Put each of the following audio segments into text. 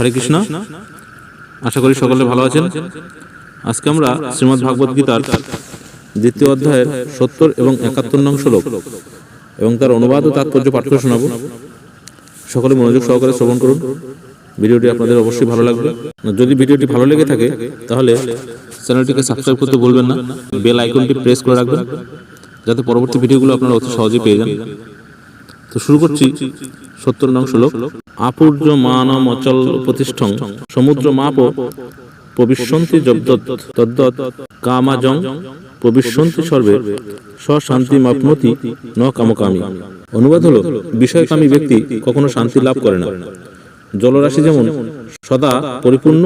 হরে কৃষ্ণ। আশা করি সকলে ভালো আছেন। আজকে আমরা শ্রীমদ্ ভাগবত গীতার দ্বিতীয় অধ্যায়ের সত্তর এবং একাত্তর নং শ্লোক এবং তার অনুবাদ ও তাৎপর্য পাঠ করে শোনাবো। সকলে মনোযোগ সহকারে শ্রবণ করুন। ভিডিওটি আপনাদের অবশ্যই ভালো লাগবে। যদি ভিডিওটি ভালো লেগে থাকে, তাহলে চ্যানেলটিকে সাবস্ক্রাইব করতে ভুলবেন না। বেল আইকনটি প্রেস করে রাখবেন, যাতে পরবর্তী ভিডিওগুলো আপনারা অতি সহজেই পেয়ে যান। তো শুরু করছি সত্তর নং শ্লোক। আপুর্য মানম অচল প্রতিষ্ঠং। সমুদ্র মাপ প্রবিশ্যন্তি জব্দত তদ্দত কামাজং প্রবিশ্যন্তি সর্বে। স্বশান্তি মাপনতি ন কামকামী। অনুবাদ হলো, বিষয়কামী ব্যক্তি কখনো শান্তি লাভ করে না। জলরাশি যেমন সদা পরিপূর্ণ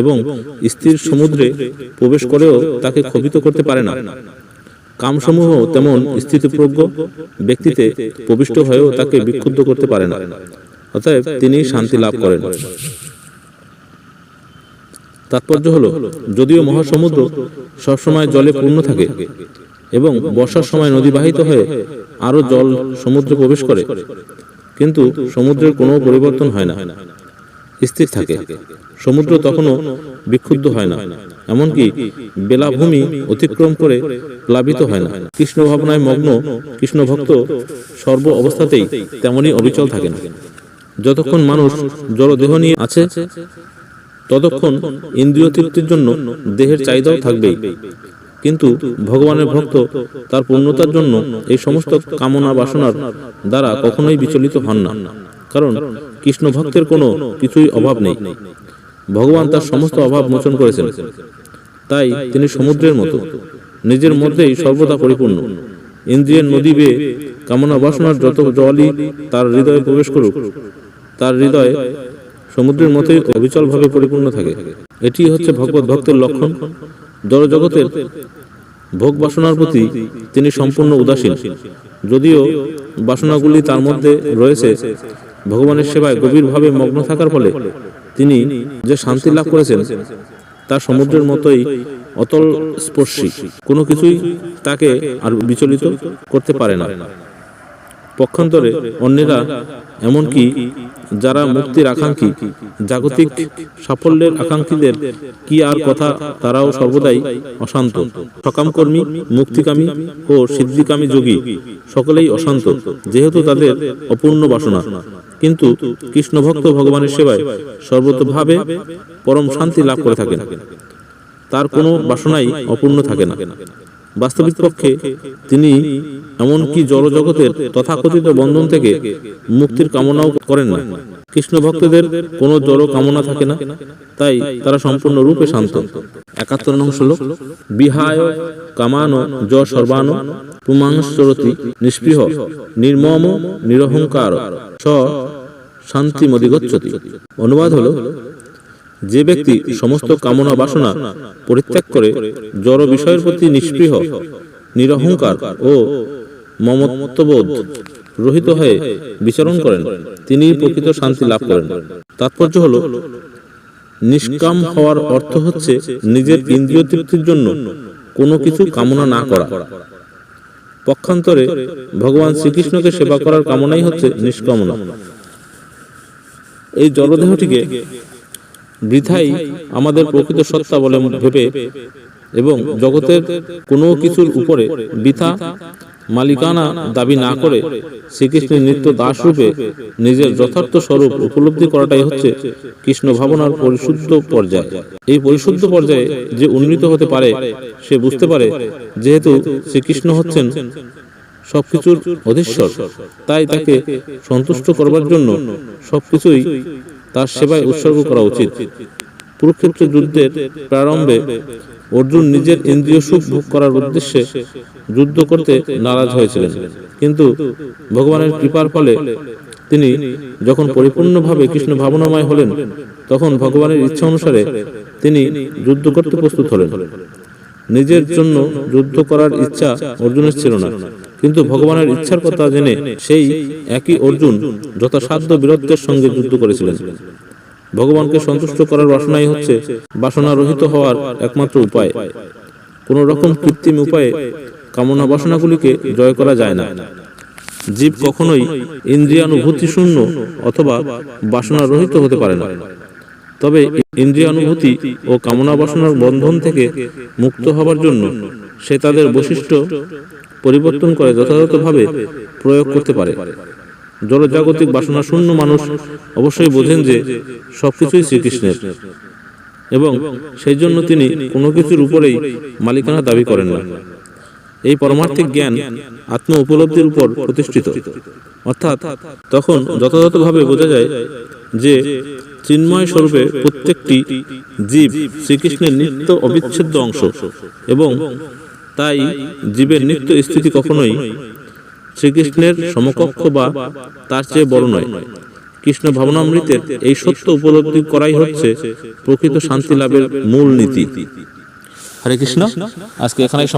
এবং স্থির সমুদ্রে প্রবেশ করেও তাকে ক্ষোভিত করতে পারে না। কামসমূহ তেমন স্থিতিপ্রজ্ঞ ব্যক্তিতে প্রবিষ্ট হয়েও তাকে বিক্ষুব্ধ করতে পারে না। অতএব তিনি শান্তি লাভ করেন। তাৎপর্য হলো, যদিও মহাসমুদ্র সবসময় জলে পূর্ণ থাকে এবং বর্ষার সময় নদী বাহিত হয়ে আরও জল সমুদ্রে প্রবেশ করে, কিন্তু সমুদ্রের কোনো পরিবর্তন হয় না। স্থির থাকে। সমুদ্র তখনও বিক্ষুব্ধ হয় না, এমনকি বেলাভূমি অতিক্রম করে প্লাবিত হয় না। কৃষ্ণ ভাবনায় মগ্ন কৃষ্ণ ভক্ত সর্ব অবস্থাতেই তেমনই অবিচল থাকেন। যতক্ষণ মানুষ জড়দেহ নিয়ে আছে, ততক্ষণ ইন্দ্রিয় তৃপ্তির জন্য দেহের চাহিদাও থাকবেই। কিন্তু ভগবানের ভক্ত তার পূর্ণতার জন্য এই সমস্ত কামনা বাসনার দ্বারা কখনোই বিচলিত হন না। কারণ কৃষ্ণ ভক্তের কোনো কিছুই অভাব নেই। ভগবান তার সমস্ত অভাব মোচন করেছেন। তাই তিনি সমুদ্রের মতো, নিজের মধ্যেই সর্বদা পরিপূর্ণ। ইন্দ্রিয়ের নদী বেয়ে কামনা বাসনার যত জলই তার হৃদয়ে প্রবেশ করুক তার হৃদয় সমুদ্রের মতোই অবিচলভাবে পরিপূর্ণ থাকে। এটি হচ্ছে ভগবত ভক্তের লক্ষণ। জড়জগতের ভোগ বাসনার প্রতি তিনি সম্পূর্ণ উদাসীন। যদিও বাসনাগুলি তার মধ্যে রয়েছে, ভগবানের সেবায় গভীরভাবে মগ্ন থাকার ফলে তিনি যে শান্তি লাভ করেছেন, তা সমুদ্রের মতোই অতল স্পর্শী কোনো কিছুই তাকে আর বিচলিত করতে পারে না। পক্ষান্তরে অন্যেরা, এমনকি যারা মুক্তির আকাঙ্ক্ষী, জাগতিক সাফল্যের আকাঙ্ক্ষীদের কি আর কথা, তারাও সর্বদাই অশান্ত। সকামকর্মী, মুক্তিকামী ও সিদ্ধিকামী যোগী সকলেই অশান্ত, যেহেতু তাদের অপূর্ণ বাসনা। কিন্তু কৃষ্ণভক্ত ভগবানের সেবায় সর্বতভাবে পরম শান্তি লাভ করে থাকেন। তার কোনো বাসনাই অপূর্ণ থাকে না। বাস্তবিক পক্ষে তিনি এমনকি জড়জগতের তথাকথিত বন্ধন থেকে মুক্তির কামনাও করেন না। কৃষ্ণ ভক্তদের কোনো জড় কামনা থাকে না, তাই তারা সম্পূর্ণ রূপে শান্ত। একাত্তর নং শ্লোক, বিহায় কামানো য সর্বানো পুমাংসরতি নিষ্পৃহ, নির্মম নিরহংকার, স শান্তি মদিগচ্ছতি অনুবাদ হলো যে ব্যক্তি সমস্ত কামনা বাসনা পরিত্যাগ করে জড় বিষয়ের প্রতি নিষ্পৃহ, নিরহংকার ও মমত্ববোধ রহিত হয়ে বিচরণ করেন তিনি প্রকৃত শান্তি লাভ করেন। তাৎপর্য হল, নিষ্কাম হওয়ার অর্থ হচ্ছে নিজের ইন্দ্রিয় তৃপ্তির জন্য কোনো কিছু কামনা না করা। পক্ষান্তরে ভগবান শ্রীকৃষ্ণকে সেবা করার কামনাই হচ্ছে নিষ্কামনা। এই জড়দেহটিকে বৃথাই আমাদের প্রকৃত সত্তা বলে ভেবে এবং জগতের কোনো কিছুর উপরে বৃথা মালিকানা দাবি না করে শ্রীকৃষ্ণের নিত্য দাস রূপে নিজের যথার্থ স্বরূপ উপলব্ধি করাটাই হচ্ছে কৃষ্ণ ভাবনার পরিশুদ্ধ পর্যায়। এই পরিশুদ্ধ পর্যায়ে যে উন্নীত হতে পারে, সে বুঝতে পারে যেহেতু শ্রীকৃষ্ণ হচ্ছেন সবকিছুর অধীশ্বর। তাই তাকে সন্তুষ্ট করবার জন্য সবকিছুই তার সেবায় উৎসর্গ করা উচিত। কুরুক্ষেত্র যুদ্ধের প্রারম্ভে অর্জুন নিজের ইন্দ্রিয় সুখ ভোগ করার উদ্দেশ্যে যুদ্ধ করতে নারাজ হয়েছিলেন। কিন্তু ভগবানের কৃপার ফলে তিনি যখন পরিপূর্ণভাবে কৃষ্ণ ভাবনাময় হলেন তখন ভগবানের ইচ্ছা অনুসারে তিনি যুদ্ধ করতে প্রস্তুত হলেন। নিজের জন্য যুদ্ধ করার ইচ্ছা অর্জুনের ছিল না। কিন্তু ভগবানের ইচ্ছার কথা জেনে সেই একই অর্জুন যথাসাধ্য বীরত্বের সঙ্গে যুদ্ধ করেছিলেন। ভগবানকে সন্তুষ্ট করার বাসনাই হচ্ছে বাসনা রহিত হওয়ার একমাত্র উপায়। কোন রকম কৃত্রিম উপায়ে কামনা বাসনাগুলিকে জয় করা যায় না। জীব কখনোই ইন্দ্রিয়ানুভূতি শূন্য অথবা বাসনা রহিত হতে পারে না। তবে ইন্দ্রিয়ানুভূতি ও কামনা বাসনার বন্ধন থেকে মুক্ত হবার জন্য সে তাদের বৈশিষ্ট্য পরিবর্তন করে যথাযথভাবে প্রয়োগ করতে পারে। জড়জাগতিক বাসনা শূন্য মানুষ অবশ্যই বোঝেন যে সবকিছুই শ্রীকৃষ্ণের। এবং সেই জন্য তিনি কোনো কিছুর উপরেই মালিকানা দাবি করেন না। এই পরমার্থিক জ্ঞান আত্ম উপলব্ধির উপর প্রতিষ্ঠিত। অর্থাৎ তখন যথাযথভাবে বোঝা যায় যে চিন্ময় স্বরূপে প্রত্যেকটি জীব শ্রীকৃষ্ণের নিত্য অবিচ্ছেদ্য অংশ এবং তাই জীবের নিত্য স্থিতি কখনোই শ্রীকৃষ্ণের সমকক্ষ বা তার চেয়ে বড় নয়। কৃষ্ণ ভাবনামৃতের এই সত্য উপলব্ধি করাই হচ্ছে প্রকৃত শান্তি লাভের মূল নীতি। হরে কৃষ্ণ, আজকে সমাপ্ত।